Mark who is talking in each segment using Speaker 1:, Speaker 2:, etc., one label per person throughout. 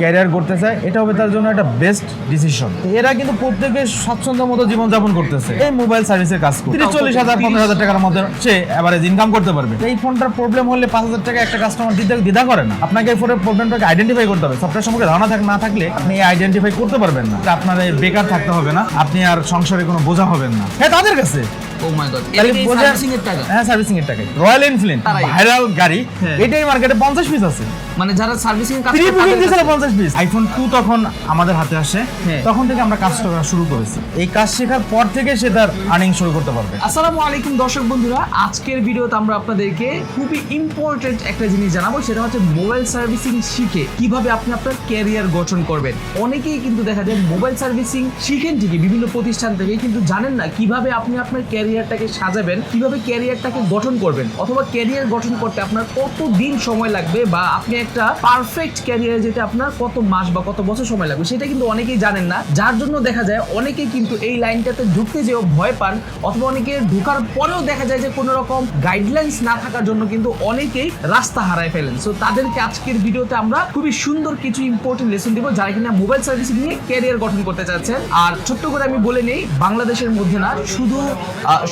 Speaker 1: Career করতে চায় এটা হবে তার জন্য একটা বেস্ট ডিসিশন এরা কিন্তু প্রত্যেকে স্বাচ্ছন্দ্য মতো জীবনযাপন করতেছে। এই মোবাইল সার্ভিসের কাজ করে তিরিশ চল্লিশ হাজার পনেরো হাজার টাকার মধ্যে সে এভারেজ ইনকাম করতে পারবে। এই ফোনটার প্রবলেম হলে পাঁচ হাজার টাকা একটা কাস্টমার দিতে দ্বিধা করে না। আপনাকে এই ফোনের প্রবলেমটাকে আইডেন্টিফাই করতে হবে। সফটওয়্যার সম্পর্কে ধারণা থাক না থাকলে আপনি আইডেন্টিফাই করতে পারবেন না। আপনার বেকার থাকতে হবে না। আপনি আর সংসারে কোনো বোঝা হবেন না। হ্যাঁ তাদের কাছে।
Speaker 2: ও মাই গড
Speaker 1: তাহলে
Speaker 2: সার্ভিসিং এর টাকা।
Speaker 1: হ্যাঁ সার্ভিসিং এর টাকা রয়্যাল এনফিল্ড ভাইরাল গাড়ি।
Speaker 2: হ্যাঁ।
Speaker 1: এটাই মার্কেটে পঞ্চাশ পিস আছে।
Speaker 2: মানে যারা সার্ভিসিং কাজ করে
Speaker 1: বুকিং দিয়েছিল
Speaker 2: কাছে-
Speaker 1: পঞ্চাশ পিস আইফোন টু তখন আমাদের হাতে আসে।
Speaker 2: হ্যাঁ।
Speaker 1: তখন থেকে আমরা কাজ করা শুরু করেছি। এই কাজ শেখার পর থেকে সে তার আর্নিং শুরু করতে পারবে।
Speaker 2: আসসালামু আলাইকুম দর্শক বন্ধুরা আজকের ভিডিওতে আমরা আপনাদেরকে খুবই ইম্পর্টেন্ট একটা জিনিস জানাব সেটা হচ্ছে মোবাইল সার্ভিসিং শিখে কীভাবে আপনি আপনার ক্যারিয়ার গঠন করবেন। অনেকেই কিন্তু দেখা যায় মোবাইল সার্ভিসিং শিখেন ঠিকই বিভিন্ন প্রতিষ্ঠান থেকে কিন্তু জানেন না কীভাবে আপনি আপনার ক্যারিয়ারটাকে সাজাবেন, কীভাবে ক্যারিয়ারটাকে গঠন করবেন অথবা ক্যারিয়ার গঠন করতে আপনার কত দিন সময় লাগবে বা আপনি একটা পারফেক্ট ক্যারিয়ারে যেতে আপনার কত মাস বা কত বছর সময় লাগবে সেটা কিন্তু অনেকেই জানেন না। যার জন্য দেখা যায় অনেকেই কিন্তু এই লাইনটাতে ঢুকতে যেও ভয় পান অথবা অনেকে ঢোকার পরেও দেখা যায় যে কোনো রকম গাইডলাইন্স না থাকার জন্য কিন্তু অনেকেই রাস্তা হারায় ফেলেন। সো তাদেরকে আজকের ভিডিওতে আমরা খুবই সুন্দর কিছু ইম্পর্টেন্ট লেসন দিব যারা কিনা মোবাইল সার্ভিস নিয়ে ক্যারিয়ার গঠন করতে চাচ্ছেন। আর ছোট্ট করে আমি বলে নেই, বাংলাদেশের মধ্যে না, শুধু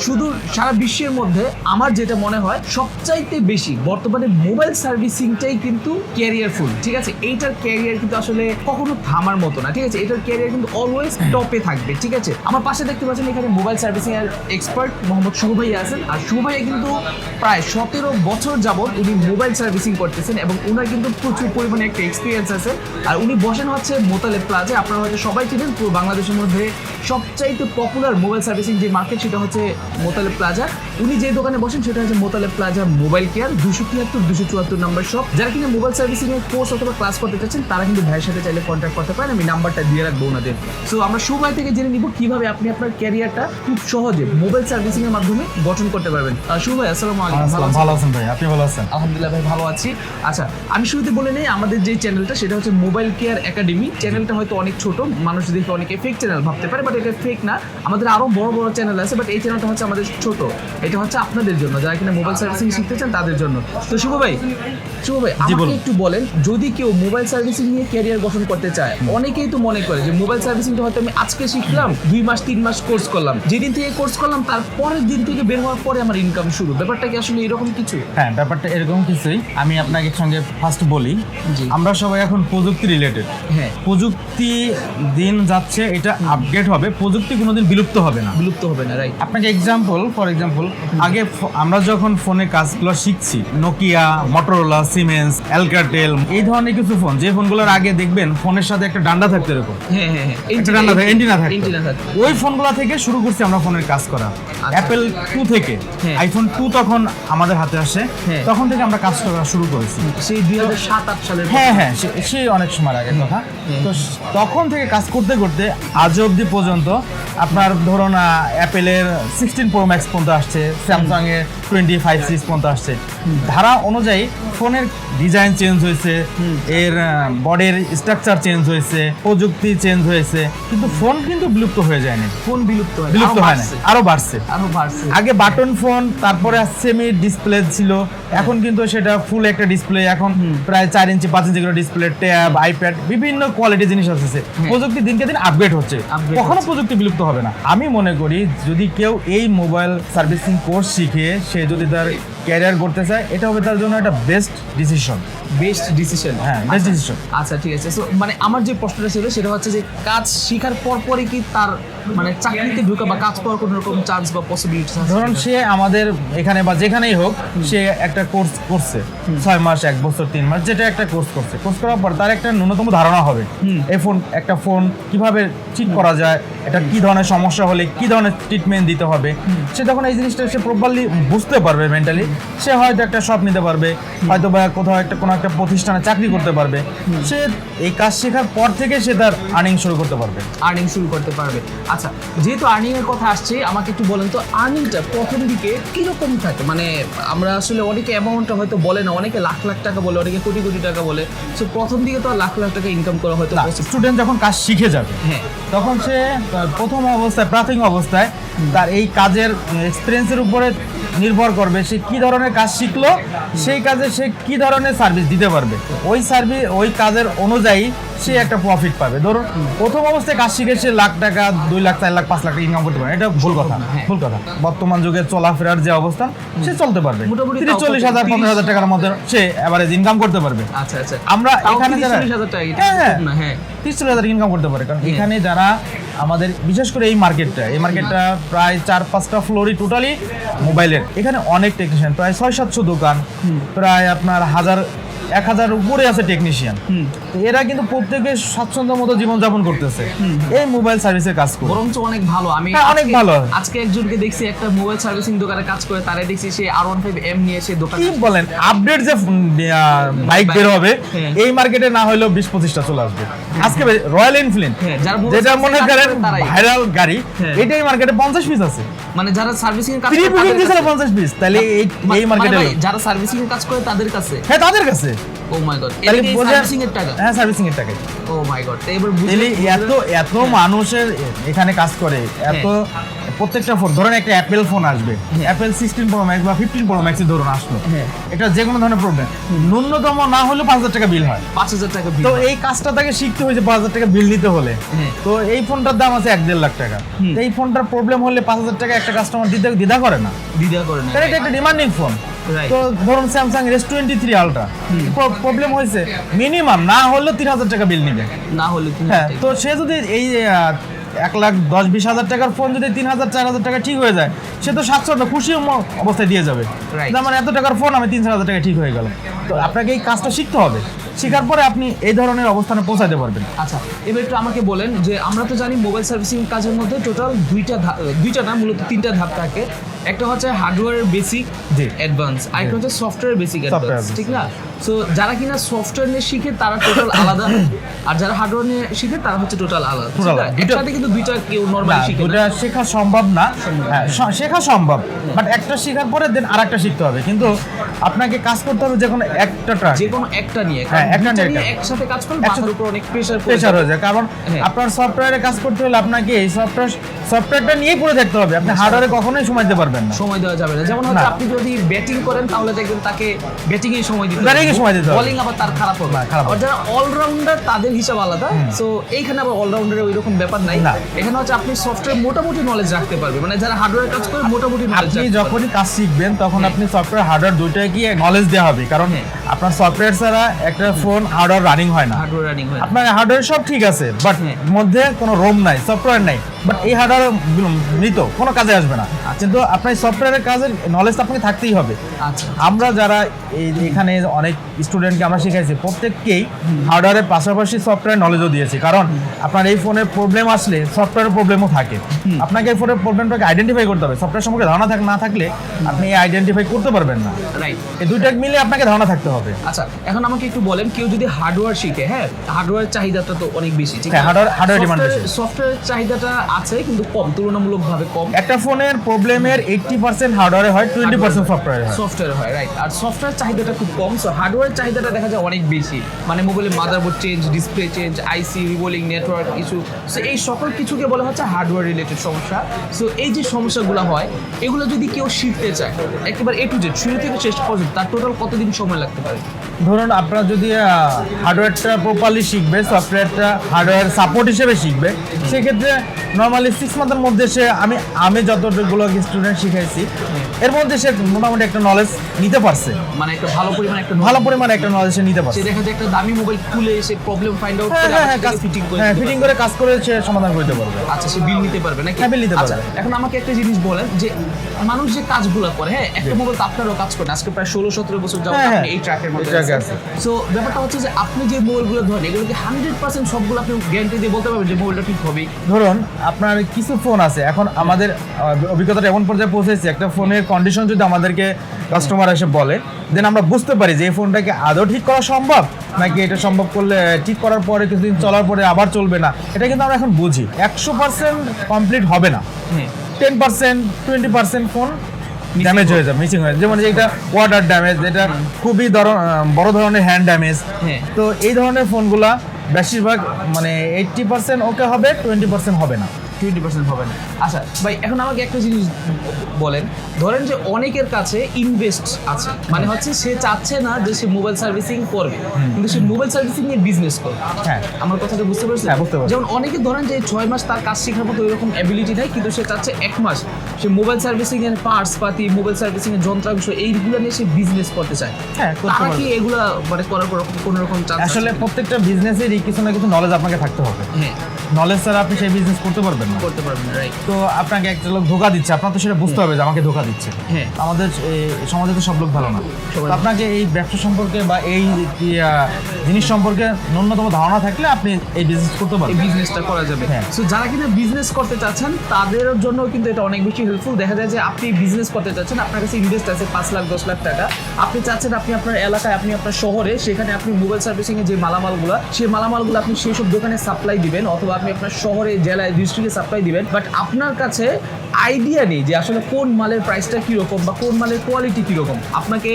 Speaker 2: শুধু সারা বিশ্বের মধ্যে আমার যেটা মনে হয় সবচাইতে বেশি বর্তমানে মোবাইল সার্ভিসিংটাই কিন্তু ক্যারিয়ারফুল ঠিক আছে? এইটার ক্যারিয়ার কিন্তু আসলে কখনো থামার মতো না ঠিক আছে? এটার ক্যারিয়ার কিন্তু অলওয়েজ টপে থাকবে ঠিক আছে? আমার পাশে দেখতে পাচ্ছেন এখানে মোবাইল সার্ভিসিং এর এক্সপার্ট মোহাম্মদ শুভ ভাইয়া আছেন আর শুভ ভাইয়া কিন্তু প্রায় সতেরো বছর যাবত উনি মোবাইল সার্ভিসিং করতেছেন এবং ওনার কিন্তু প্রচুর পরিমাণে একটা এক্সপিরিয়েন্স আছে। আর উনি বসেন হচ্ছে মোতালেব প্লাজে আপনারা হয়তো সবাই চিনেন পুরো বাংলাদেশের মধ্যে সবচাইতে পপুলার মোবাইল সার্ভিসিং যে মার্কেট সেটা হচ্ছে মোতালেব প্লাজা। উনি যে দোকানে বসেন সেটা হচ্ছে মোতালেব প্লাজা মোবাইল কেয়ার দুশো তিয়াত্তর দুশো চুয়াত্তর নাম্বার শপ যারা কিনা মোবাইল সার্ভিসিং এর কোর্স অথবা ক্লাস করতে চাচ্ছেন তারা কিন্তু ভাইয়ের সাথে চাইলে কন্ট্যাক্ট করতে পারেন। আমি নাম্বারটা দিয়ে রাখব ওনাদের। সো আমরা সুভাই থেকে জেনে নিব কীভাবে আপনি আপনার ক্যারিয়ারটা খুব সহজে মোবাইল সার্ভিসিং এর মাধ্যমে গঠন করতে পারবেন। আসসালামু আলাইকুম। ভালো
Speaker 1: ভালো আছেন ভাই আপনি ভালো আছেন?
Speaker 2: আলহামদুলিল্লাহ ভাই ভালো আছি। আচ্ছা আমি শুরুতে বলে নেই আমাদের যে চ্যানেলটা সেটা হচ্ছে মোবাইল কেয়ার একাডেমি। চ্যানেলটা হয়তো অনেক ছোট মানুষ দেখে অনেকে ফেক চ্যানেল ভাবতে পারে বাট এটা ফেক না। আমাদের আরও বড় বড় চ্যানেল আছে বাট এই চ্যানেলটা হচ্ছে আমাদের ছোট। এটা হচ্ছে আপনাদের জন্য। যারা কিনা মোবাইল সার্ভিসিং শিখতে চান তাদের জন্য। তো শুভ ভাই শুভ ভাই আমাকে একটু বলেন যদি কেউ মোবাইল সার্ভিসিং নিয়ে ক্যারিয়ার গঠন করতে চায় অনেকেই তো মনে করে যে মোবাইল সার্ভিসিংটা হয়তো আমি আজকে শিখলাম দুই মাস তিন মাস কোর্স করলাম। যেদিন থেকে কোর্স করলাম তার পরের দিন থেকে বের হওয়ার পরে আমার ইনকাম শুরু। ব্যাপারটা কি আসলে এরকম কিছু?
Speaker 1: হ্যাঁ ব্যাপারটা এরকম কিছুই। আমি আপনাকে সঙ্গে ফার্স্ট বলি আমরা সবাই এখন প্রযুক্তি রিলেটেড
Speaker 2: হ্যাঁ।
Speaker 1: প্রযুক্তি দিন যাচ্ছে এটা আপডেট হবে। প্রযুক্তি কোনোদিন বিলুপ্ত হবে না।
Speaker 2: বিলুপ্ত হবে না রাইট
Speaker 1: আপনাকে এক্সাম্পল ফর এক্সাম্পল আগে আমরা যখন ফোনে কাজগুলো শিখছি নোকিয়া মটোরোলা সিমেন্স অ্যালকাটেল এই ধরনের কিছু ফোন যে ফোনগুলোর আগে দেখবেন ফোনের সাথে একটা ডান্ডা থাকতে এরকম।
Speaker 2: হ্যাঁ হ্যাঁ হ্যাঁ
Speaker 1: ডান্ডা থাকে এন্টিনা থাকে ওই ফোনগুলো থেকে শুরু করছি আমরা ফোনের কাজ করা। অ্যাপেল টু থেকে।
Speaker 2: হ্যাঁ।
Speaker 1: আইফোন টু তখন আমাদের হাতে আসে।
Speaker 2: হ্যাঁ।
Speaker 1: তখন থেকে আমরা কাজ করা শুরু করেছি।
Speaker 2: সেই দুই হাজার সাত আট সালের
Speaker 1: হ্যাঁ হ্যাঁ সেই অনেক সময় আগের কথা। তো তখন থেকে কাজ করতে করতে আজ অবধি পর্যন্ত আপনার ধরুন অ্যাপেলের সিক্সটিন প্রো ম্যাক্স পর্যন্ত আসছে স্যামসাং এর টোয়েন্টি ফাইভ সিক্স পর্যন্ত আসছে। ধারা অনুযায়ী ফোনের ডিজাইন চেঞ্জ হয়েছে এর বডির স্ট্রাকচার চেঞ্জ হয়েছে প্রযুক্তি চেঞ্জ হয়েছে কিন্তু ফোন কিন্তু বিলুপ্ত হয়ে যায়নি।
Speaker 2: ফোন বিলুপ্ত
Speaker 1: বিলুপ্ত হয় না আরও বাড়ছে।
Speaker 2: আরও বাড়ছে।
Speaker 1: আগে বাটন ফোন তারপরে সেমি ডিসপ্লে ছিল এখন কিন্তু সেটা ফুল একটা ডিসপ্লে এখন প্রায় চার ইঞ্চি পাঁচ ইঞ্চি করে ডিসপ্লে ট্যাব আইপ্যাড বিভিন্ন কোয়ালিটি জিনিস আসছে প্রযুক্তি দিনকে দিন আপগ্রেড হচ্ছে। কখনো প্রযুক্তি বিলুপ্ত হবে না। আমি মনে করি যদি কেউ এই মোবাইল সার্ভিসিং কোর্স শিখে সে যদি তার ক্যারিয়ার করতে চায় এটা হবে তার জন্য একটা বেস্ট ডিসিশন
Speaker 2: বেস্ট ডিসিশন
Speaker 1: হ্যাঁ বেস্ট ডিসিশন
Speaker 2: আচ্ছা ঠিক আছে। সো মানে আমার যে প্রশ্নটা ছিল সেটা হচ্ছে যে কাজ শেখার পর পরে কি তার মানে চাকরিতে ঢোকা বা কাজ পাওয়ার কোনো রকম চান্স বা পসিবিলিটি
Speaker 1: ধরুন সে আমাদের এখানে বা যেখানেই হোক সে একটা কোর্স করছে ছয় মাস এক বছর তিন মাস যেটা একটা কোর্স করছে। কোর্স করার পর তার একটা ন্যূনতম ধারণা হবে। এই ফোন একটা ফোন কীভাবে ঠিক করা যায় এটা কি ধরনের সমস্যা হলে কি ধরনের ট্রিটমেন্ট দিতে হবে সে তখন এই জিনিসটা সে প্রপারলি বুঝতে পারবে মেন্টালি সে হয়তো একটা শপ নিতে পারবে হয়তো বা কোথাও একটা কোনো একটা প্রতিষ্ঠানে চাকরি করতে পারবে। সে এই কাজ শেখার পর থেকে সে তার আর্নিং শুরু করতে পারবে।
Speaker 2: আর্নিং শুরু করতে পারবে। আচ্ছা যেহেতু আর্নিং এর কথা আসছে আমাকে একটু বলেন তো আর্নিংটা প্রথম দিকে কীরকম থাকে? মানে আমরা আসলে অনেকে অ্যামাউন্টটা হয়তো বলে না অনেকে লাখ লাখ টাকা বলে অনেকে কোটি কোটি টাকা বলে। সো প্রথম দিকে তো আর লাখ লাখ টাকা ইনকাম করা হয়তো
Speaker 1: স্টুডেন্ট যখন কাজ শিখে যাবে
Speaker 2: হ্যাঁ।
Speaker 1: তখন সে প্রথম অবস্থায় প্রাথমিক অবস্থায় তার এই কাজের এক্সপিরিয়েন্সের উপরে নির্ভর করবে সে কি ধরনের কাজ শিখলো সেই কাজে সে কি ধরনের সার্ভিস দিতে পারবে। ওই সার্ভিস ওই কাজের অনুযায়ী সে একটা প্রফিট পাবে। ধরুন প্রথম অবস্থায় কাজ শিখে সে লাখ টাকা দুই লাখ চার লাখ পাঁচ লাখ টাকা ইনকাম করতে পারে। এটা ভুল কথা
Speaker 2: হ্যাঁ।
Speaker 1: ভুল কথা। বর্তমান যুগে চলাফেরার যে অবস্থান সে চলতে পারবে।
Speaker 2: মোটামুটি
Speaker 1: চল্লিশ হাজার পনেরো হাজার টাকার মধ্যে সে এভারেজ ইনকাম করতে পারবে।
Speaker 2: আচ্ছা আচ্ছা।
Speaker 1: আমরা এখানে যারা-
Speaker 2: 40 হাজার টাকা, এটা
Speaker 1: হ্যাঁ, হ্যাঁ। তিরিশ চল্লিশ হাজার ইনকাম করতে পারে। কারণ। এখানে যারা আমাদের বিশেষ করে এই মার্কেটটা এই মার্কেটটা প্রায় চার পাঁচটা ফ্লোরই টোটালি মোবাইলের এখানে অনেক টেকনিশিয়ান প্রায় ছয় সাতশো দোকান। প্রায় আপনার হাজার এক হাজার উপরে আছে টেকনিশিয়ান এরা কিন্তু প্রত্যেকে স্বাচ্ছন্দ্য মতো জীবনযাপন করতেছে। এই মোবাইল সার্ভিসের কাজ করে।
Speaker 2: বরঞ্চ অনেক ভালো। আমি
Speaker 1: হ্যাঁ, অনেক ভালো।
Speaker 2: আজকে একজনকে দেখছি একটা মোবাইল সার্ভিসিং দোকানে কাজ করে তারাই দেখছি সে আর ওয়ান ফাইভ এম নিয়ে এসে দোকানে
Speaker 1: কি বলেন? আপডেট যে বাইক বের হবে
Speaker 2: হ্যাঁ।
Speaker 1: এই মার্কেটে না হলেও বিশ পঁচিশটা চলে আসবে। আজকে রয়্যাল এনফিল্ড
Speaker 2: হ্যাঁ, যারা
Speaker 1: যেটা মনে করেন
Speaker 2: করে
Speaker 1: ভাইরাল গাড়ি
Speaker 2: হ্যাঁ।
Speaker 1: এটাই মার্কেটে পঞ্চাশ পিস আছে।
Speaker 2: মানে যারা সার্ভিসিং এর কাজ করে
Speaker 1: পিস তাহলে এই মার্কেটে
Speaker 2: যারা সার্ভিসিং এর কাজ করে তাদের কাছে।
Speaker 1: হ্যাঁ তাদের কাছে।
Speaker 2: ও মাই গড
Speaker 1: তাহলে
Speaker 2: সার্ভিসিং এর টাকা?
Speaker 1: হ্যাঁ সার্ভিসিং এর টাকা।
Speaker 2: ও মাই গড এবার বুঝে
Speaker 1: এত এত মানুষের এখানে কাজ করে এত প্রত্যেকটা ফোন ধরেন একটা অ্যাপেল ফোন আসবে। অ্যাপেল সিক্সটিন প্রো ম্যাক্স বা ফিফটিন প্রো ম্যাক্স ধরুন আসলো।
Speaker 2: হ্যাঁ।
Speaker 1: এটা যে কোনো ধরনের প্রবলেম ন্যূনতম না হলেও পাঁচ হাজার টাকা বিল হয়।
Speaker 2: পাঁচ হাজার টাকা
Speaker 1: তো এই কাজটা তাকে শিখতে হয়েছে পাঁচ হাজার টাকা বিল নিতে হলে।
Speaker 2: হ্যাঁ।
Speaker 1: তো এই ফোনটার দাম আছে এক দেড় লাখ টাকা। তো এই ফোনটার প্রবলেম হলে পাঁচ হাজার টাকা একটা কাস্টমার দিতে দ্বিধা করে না।
Speaker 2: দ্বিধা করে না।
Speaker 1: এটা একটা ডিমান্ডিং ফোন. তো ধরুন Samsung S twenty three ultra problem হয়েছে মিনিমাম না হলেও তিন হাজার টাকা বিল নিবে।
Speaker 2: না হলে
Speaker 1: হ্যাঁ তো সে যদি এই এক লাখ দশ বিশ হাজার টাকার ফোন যদি তিন হাজার চার হাজার টাকা ঠিক হয়ে যায় সে তো স্বাচ্ছন্দ্য খুশি অবস্থায় দিয়ে যাবে। আমার এত টাকার ফোন আমি তিন চার হাজার টাকা ঠিক হয়ে গেল তো আপনাকে এই কাজটা শিখতে হবে। শেখার পরে আপনি এই ধরনের অবস্থানে পৌঁছাতে পারবেন।
Speaker 2: আচ্ছা এবার একটু আমাকে বলেন যে আমরা তো জানি মোবাইল সার্ভিসিং কাজের মধ্যে টোটাল দুইটা দুইটা না মূলত তিনটা ধাপ থাকে। একটা হচ্ছে হার্ডওয়্যারের বেসিক
Speaker 1: জি।
Speaker 2: অ্যাডভান্স আরেকটা হচ্ছে সফটওয়্যার বেসিক অ্যাডভান্স ঠিক না? সো যারা কিনা সফটওয়্যার নিয়ে শিখে তারা টোটাল আলাদা। আর যারা হার্ডওয়্যার নিয়ে শিখে তারা হচ্ছে টোটাল আলাদা। একসাথে কিন্তু দুইটা কেউ নর্মালি শিখে
Speaker 1: দুটা শেখা সম্ভব না। হ্যাঁ শেখা সম্ভব। বাট একটা শেখার পরে দেন আর একটা শিখতে হবে। কিন্তু আপনাকে কাজ করতে হবে যে কোনো একটা ট্রাক
Speaker 2: যে কোনো একটা নিয়ে।
Speaker 1: হ্যাঁ, একটা নিয়ে
Speaker 2: একসাথে কাজ করলে মাথার উপর অনেক প্রেশার
Speaker 1: প্রেসার হয়ে যায়। কারণ
Speaker 2: হ্যাঁ।
Speaker 1: আপনার সফটওয়্যারে কাজ করতে হলে আপনাকে এই সফটওয়্যার সফটওয়্যারটা নিয়েই পড়ে থাকতে হবে। আপনি হার্ডওয়্যারে কখনোই সময় দিতে পারবেন না।
Speaker 2: সময় দেওয়া যাবে না। যেমন হচ্ছে আপনি যদি ব্যাটিং করেন তাহলে দেখবেন তাকে ব্যাটিং এ সময় দিতে
Speaker 1: Batting এ সময় দিতে
Speaker 2: বোলিং আবার তার খারাপ হবে।
Speaker 1: খারাপ
Speaker 2: আর যারা অলরাউন্ডার তাদের হিসাব আলাদা। সো এইখানে আবার অলরাউন্ডারের ওই রকম ব্যাপার নাই। এখানে হচ্ছে আপনি সফটওয়্যার মোটামুটি নলেজ রাখতে পারবে মানে যারা হার্ডওয়্যার কাজ করে মোটামুটি নলেজ
Speaker 1: আপনি যখনই কাজ শিখবেন তখন আপনি সফটওয়্যার হার্ডওয়্যার দুইটাই কি নলেজ দেওয়া হবে। কারণ। আপনার সফটওয়্যার ছাড়া একটা ফোন হার্ডওয়্যার রানিং হয় না।
Speaker 2: হার্ডওয়্যার রানিং হয়
Speaker 1: আপনার হার্ডওয়্যার সব ঠিক আছে বাট। মধ্যে কোনো রোম নাই সফটওয়্যার নাই। বাট এই হার্ডওয়্যার মৃত কোনো কাজে আসবে না। কিন্তু আপনার সফটওয়্যারের কাজের নলেজ তো আপনাকে থাকতেই হবে।
Speaker 2: আচ্ছা।
Speaker 1: আমরা যারা এই এখানে অনেক স্টুডেন্টকে আমরা শিখাইছি প্রত্যেককেই হার্ডওয়্যারের পাশাপাশি সফটওয়্যার নলেজও দিয়েছি। কারণ আপনার এই ফোনের প্রবলেম আসলে সফটওয়্যারের প্রবলেমও থাকে। আপনাকে এই ফোনের প্রবলেমটাকে আইডেন্টিফাই করতে হবে। সফটওয়্যার সম্পর্কে ধারণা থাক না থাকলে আপনি এই আইডেন্টিফাই করতে পারবেন না।
Speaker 2: রাইট
Speaker 1: এই দুইটা মিলে আপনাকে ধারণা থাকতে হবে।
Speaker 2: আচ্ছা এখন আমাকে একটু বলেন কেউ যদি হার্ডওয়্যার শিখে হ্যাঁ? হার্ডওয়্যার চাহিদাটা তো অনেক বেশি ঠিক
Speaker 1: hardware- hardware demand বেশি।
Speaker 2: সফটওয়্যার চাহিদাটা আছে কিন্তু কম তুলনামূলকভাবে কম।
Speaker 1: একটা ফোনের প্রবলেমের এইটটি পার্সেন্ট হার্ডওয়ারে হয় টোয়েন্টি পার্সেন্ট সফটওয়্যারে হয়।
Speaker 2: সফটওয়্যার হয়। রাইট আর সফটওয়্যার চাহিদাটা খুব কম সো হার্ডওয়্যার চাহিদাটা দেখা যায় অনেক বেশি। মানে মোবাইলের motherboard change display change IC reballing network issue so এই সকল কিছুকে বলা হচ্ছে হার্ডওয়্যার রিলেটেড সমস্যা। সো এই যে সমস্যাগুলো হয় এগুলো যদি কেউ শিখতে চায় একেবারে এ টু জেড শুরু থেকে শেষ পর্যন্ত তার টোটাল কতদিন সময় লাগতে পারে?
Speaker 1: ধরুন আপনারা যদি হার্ডওয়্যারটা প্রপারলি শিখবে সফটওয়্যারটা হার্ডওয়্যার সাপোর্ট হিসেবে শিখবে সেক্ষেত্রে নর্মালি সিক্স মান্থের মধ্যে সে আমি আমি যতগুলো স্টুডেন্ট শিখাইছি এর মধ্যে সে মোটামুটি একটা নলেজ নিতে পারছে।
Speaker 2: মানে একটা ভালো পরিমাণে একটা
Speaker 1: ভালো পরিমাণে একটা নলেজ সে নিতে পারছে।
Speaker 2: দেখা যায় একটা দামি মোবাইল খুলে সে প্রবলেম ফাইন্ড আউট
Speaker 1: হ্যাঁ
Speaker 2: করে
Speaker 1: হ্যাঁ হ্যাঁ কাজ
Speaker 2: ফিটিং করে
Speaker 1: হ্যাঁ ফিটিং করে কাজ করে সে সমাধান করতে পারবে।
Speaker 2: আচ্ছা সে বিল নিতে পারবে নাকি?
Speaker 1: হ্যাঁ, bill নিতে
Speaker 2: আচ্ছা,
Speaker 1: পারবে।
Speaker 2: এখন আমাকে একটা জিনিস বলেন যে মানুষ যে কাজগুলো করে হ্যাঁ একটা মোবাইল তো আপনারও কাজ করে আজকে প্রায় ষোলো সতেরো বছর যাবত
Speaker 1: হ্যাঁ,
Speaker 2: আপনি
Speaker 1: হ্যাঁ।
Speaker 2: এই ট্র্যাকের মধ্যে সো ব্যাপারটা হচ্ছে যে আপনি যে মোবাইলগুলো ধরেন এগুলো কি হান্ড্রেড পার্সেন্ট সবগুলো আপনি গ্যারান্টি দিয়ে বলতে পারবেন যে মোবাইলটা ঠিক হবে?
Speaker 1: ধরুন আপনার কিছু ফোন আছে। এখন আমাদের অভিজ্ঞতাটা এমন পর্যায়ে পৌঁছেছে একটা ফোনের কন্ডিশন যদি আমাদেরকে কাস্টমার এসে বলে দেন আমরা বুঝতে পারি যে এই ফোনটাকে আদৌ ঠিক করা সম্ভব? নাকি এটা সম্ভব করলে ঠিক করার পরে কিছুদিন চলার পরে আবার চলবে না? এটা কিন্তু আমরা এখন বুঝি। একশো পার্সেন্ট কমপ্লিট হবে না। Ten percent twenty percent phone damage হয়ে যাবে মিসিং হয়ে যাবে। যেমন যেটা ওয়াটার ড্যামেজ এটা খুবই বড় ধরনের হ্যান্ড ড্যামেজ
Speaker 2: হ্যাঁ।
Speaker 1: তো এই ধরনের ফোনগুলা বেশিরভাগ মানে এইটটি পার্সেন্ট ওকে হবে টোয়েন্টি পার্সেন্ট হবে না।
Speaker 2: টোয়েন্টি পার্সেন্ট হবে না। আচ্ছা ভাই এখন আমাকে একটা জিনিস বলেন। ধরেন যে অনেকের কাছে ইনভেস্ট আছে। মানে হচ্ছে সে চাচ্ছে না যে সে মোবাইল সার্ভিসিং করবে। কিন্তু সে মোবাইল সার্ভিসিং নিয়ে বিজনেস করবে।
Speaker 1: হ্যাঁ।
Speaker 2: আমার কথাটা
Speaker 1: হ্যাঁ, বুঝতে পারছি।
Speaker 2: যেমন অনেকে ধরেন যে ছয় মাস তার কাজ শেখার মতো ওইরকম অ্যাবিলিটি নেই কিন্তু সে চাচ্ছে এক মাস। সে মোবাইল সার্ভিসিং এর পার্টস পাতি মোবাইল সার্ভিসিং এর যন্ত্রাংশ এইগুলো নিয়ে সে বিজনেস করতে চায়।
Speaker 1: হ্যাঁ
Speaker 2: তারা কি এগুলো মানে করার কোনো রকম চান্স
Speaker 1: আসলে প্রত্যেকটা বিজনেসেরই কিছু না কিছু নলেজ আপনাকে থাকতে হবে।
Speaker 2: হ্যাঁ।
Speaker 1: নলেজ ছাড়া আপনি সেই বিজনেস করতে পারবেন না।
Speaker 2: করতে পারবেন রাইট
Speaker 1: তো আপনাকে একটা লোক ধোকা দিচ্ছে আপনার তো সেটা বুঝতে হবে যে আমাকে ধোকা দিচ্ছে।
Speaker 2: হ্যাঁ।
Speaker 1: আমাদের সমাজে তো সব লোক ভালো না। তো আপনাকে এই ব্যবসা সম্পর্কে বা এই জিনিস সম্পর্কে ন্যূনতম ধারণা থাকলে আপনি এই বিজনেস করতে
Speaker 2: এই
Speaker 1: পারবেন
Speaker 2: বিজনেসটা করা যাবে।
Speaker 1: হ্যাঁ।
Speaker 2: সো যারা কিনা বিজনেস করতে চাচ্ছেন তাদের জন্য কিন্তু এটা অনেক বেশি হেল্পফুল দেখা যায় যে আপনি বিজনেস করতে চাচ্ছেন আপনার কাছে ইনভেস্ট আছে পাঁচ লাখ দশ লাখ টাকা। আপনি চাচ্ছেন আপনি আপনার এলাকায় আপনি আপনার শহরে সেখানে আপনি মোবাইল সার্ভিসিং এর যে মালামালগুলো সেই মালামালগুলো আপনি সেই সব দোকানে সাপ্লাই দিবেন অথবা আপনি আপনার শহরে জেলায় ডিস্ট্রিক্টে সাপ্লাই দিবেন। বাট আপনার কাছে আইডিয়া নেই যে আসলে কোন মালের প্রাইসটা কীরকম বা কোন মালের কোয়ালিটি কীরকম। আপনাকে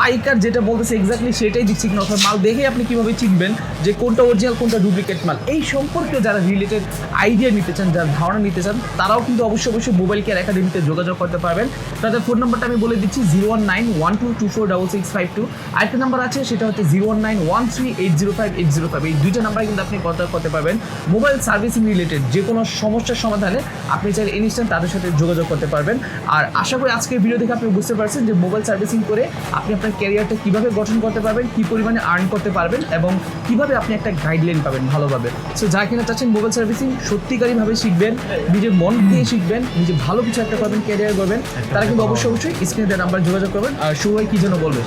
Speaker 2: পাইকার যেটা বলতেছে এক্স্যাক্টলি সেটাই দিচ্ছে কিনা, অথবা মাল দেখে আপনি কীভাবে চিনবেন যে কোনটা অরিজিনাল কোনটা ডুপ্লিকেট মাল। এই সম্পর্কে যারা রিলেটেড আইডিয়া নিতে চান, যারা ধারণা নিতে চান, তারাও কিন্তু অবশ্যই অবশ্যই মোবাইল কেয়ার একাডেমিতে যোগাযোগ করতে পারবেন। তাদের ফোন নাম্বারটা আমি বলে দিচ্ছি zero one nine one two two four double six five two আরেকটা নাম্বার আছে, সেটা হচ্ছে zero one nine one three eight zero five eight zero five এই দুইটা নাম্বারে কিন্তু আপনি কন্ট্যাক্ট করতে পারবেন। মোবাইল সার্ভিসিং রিলেটেড যে কোনো সমস্যার সমাধানে আপনি চাইলে ইনস্ট্যান্ট তাদের সাথে যোগাযোগ করতে পারবেন। আর আশা করি আজকের ভিডিও দেখে আপনি বুঝতে পারছেন যে মোবাইল সার্ভিসিং করে আপনি আপনার ক্যারিয়ারটা কীভাবে গঠন করতে পারবেন কী পরিমাণে আর্ন করতে পারবেন এবং কীভাবে আপনি একটা গাইডলাইন পাবেন ভালোভাবে। সো যারা কিনা চাচ্ছেন মোবাইল সার্ভিসিং সত্যিকারীভাবে শিখবেন নিজের মন দিয়ে শিখবেন নিজে ভালো কিছু একটা করবেন ক্যারিয়ার করবেন তারা কিন্তু অবশ্যই অবশ্যই স্ক্রিনে নাম্বার যোগাযোগ করবেন। আর সবাই কী যেন বলবে?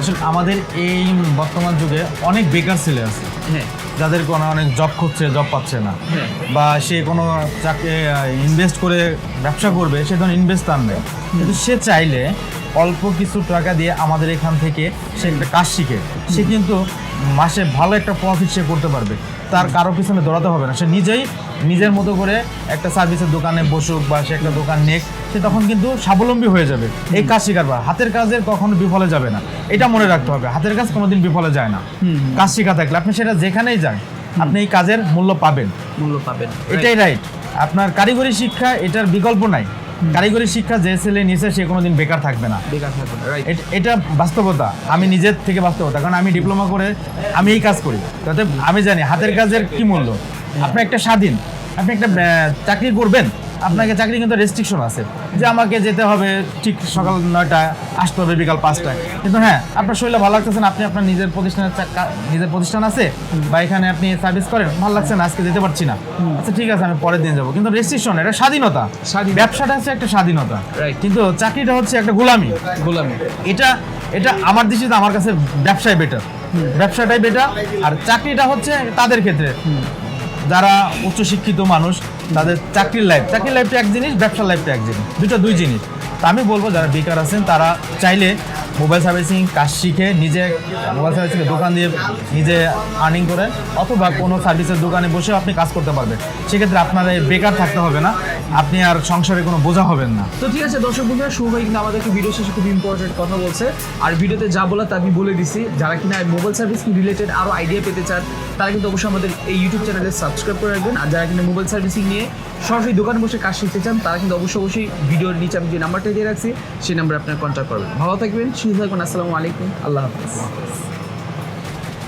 Speaker 1: আসলে আমাদের এই বর্তমান যুগে অনেক বেকার ছেলে আছে।
Speaker 2: হ্যাঁ।
Speaker 1: যাদের কোনো অনেক জব খুঁজছে জব পাচ্ছে না।
Speaker 2: হ্যাঁ।
Speaker 1: বা সে কোনো চাকরি ইনভেস্ট করে ব্যবসা করবে সে তখন ইনভেস্ট তার নেই কিন্তু সে চাইলে অল্প কিছু টাকা দিয়ে আমাদের এখান থেকে সে একটা কাজ শিখে। সে কিন্তু মাসে ভালো একটা প্রফিট সে করতে পারবে। তার কারও পিছনে দৌড়াতে হবে না। সে নিজেই নিজের মতো করে একটা সার্ভিসের দোকানে বসুক বা সে একটা দোকান নেক সে তখন কিন্তু স্বাবলম্বী হয়ে যাবে। এই কাজ শেখার পর। হাতের কাজের কখনো বিফলে যাবে না। এটা মনে রাখতে হবে। হাতের কাজ কোনোদিন বিফলে যায় না। কাজ শেখা থাকলে আপনি সেটা যেখানেই যান আপনি এই কাজের মূল্য পাবেন।
Speaker 2: মূল্য পাবেন।
Speaker 1: এটাই রাইট আপনার কারিগরি শিক্ষা এটার বিকল্প নাই। কারিগরি শিক্ষা যে ছেলে নিয়েছে সে কোনোদিন বেকার থাকবে না।
Speaker 2: বেকার থাকবে রাইট
Speaker 1: এটা বাস্তবতা। আমি নিজের থেকে বাস্তবতা কারণ আমি ডিপ্লোমা করে আমি এই কাজ করি। তাতে আমি জানি হাতের কাজের কি মূল্য। আপনি একটা স্বাধীন আপনি একটা চাকরি করবেন আপনাকে চাকরি কিন্তু রেস্ট্রিকশন আছে যে আমাকে যেতে হবে ঠিক সকাল নয়টায় আসতে হবে বিকাল পাঁচটায়। কিন্তু হ্যাঁ আপনার শরীরে ভালো লাগতেছে না আপনি আপনার নিজের প্রতিষ্ঠানের নিজের প্রতিষ্ঠান আছে বা এখানে আপনি সার্ভিস করেন ভালো লাগছে না আজকে যেতে পারছি না। আচ্ছা ঠিক আছে আমি পরের দিন যাব। কিন্তু রেস্ট্রিকশন এটা স্বাধীনতা। ব্যবসাটা হচ্ছে একটা স্বাধীনতা. কিন্তু চাকরিটা হচ্ছে একটা গোলামি।
Speaker 2: গোলামি।
Speaker 1: এটা এটা আমার দৃষ্টিতে আমার কাছে ব্যবসায় বেটার ব্যবসাটাই বেটার আর চাকরিটা হচ্ছে তাদের ক্ষেত্রে। যারা উচ্চশিক্ষিত মানুষ, তাদের চাকরির লাইফ চাকরির লাইফটা এক জিনিস, ব্যবসার লাইফটা এক জিনিস দুটো দুই জিনিস। তা আমি বলব, যারা বেকার আছেন, তারা চাইলে মোবাইল সার্ভিসিং কাজ শিখে নিজে মোবাইল সার্ভিসিং দোকান দিয়ে নিজে আর্নিং করে, অথবা কোনো সার্ভিসের দোকানে বসেও আপনি কাজ করতে পারবেন। সেক্ষেত্রে আপনার বেকার থাকতে হবে না। আপনি আর সংসারে কোনো বোঝা হবেন না।
Speaker 2: তো ঠিক আছে, দর্শক বন্ধুরা, শুভ ভাই কিন্তু আমাদেরকে ভিডিও শেষে খুব ইম্পর্টেন্ট কথা বলছে। আর ভিডিওতে যা বলা তা আমি বলে দিছি। যারা কিনা মোবাইল সার্ভিস রিলেটেড আরও আইডিয়া পেতে চান, তারা কিন্তু অবশ্যই আমাদের এই ইউটিউব চ্যানেলে সাবস্ক্রাইব করে রাখবেন। আর যারা কিনা মোবাইল সার্ভিসিং নিয়ে সরাসরি দোকানে বসে কাজ শিখতে চান, তারা কিন্তু অবশ্যই অবশ্যই ভিডিওর নিচে আমি যে নাম্বারটা দিয়ে রাখছি, সেই নাম্বারে আপনার কন্ট্যাক্ট করবেন। ভালো থাকবেন, সুস্থ থাকবেন আসসালামু আলাইকুম, আল্লাহ হাফিজ।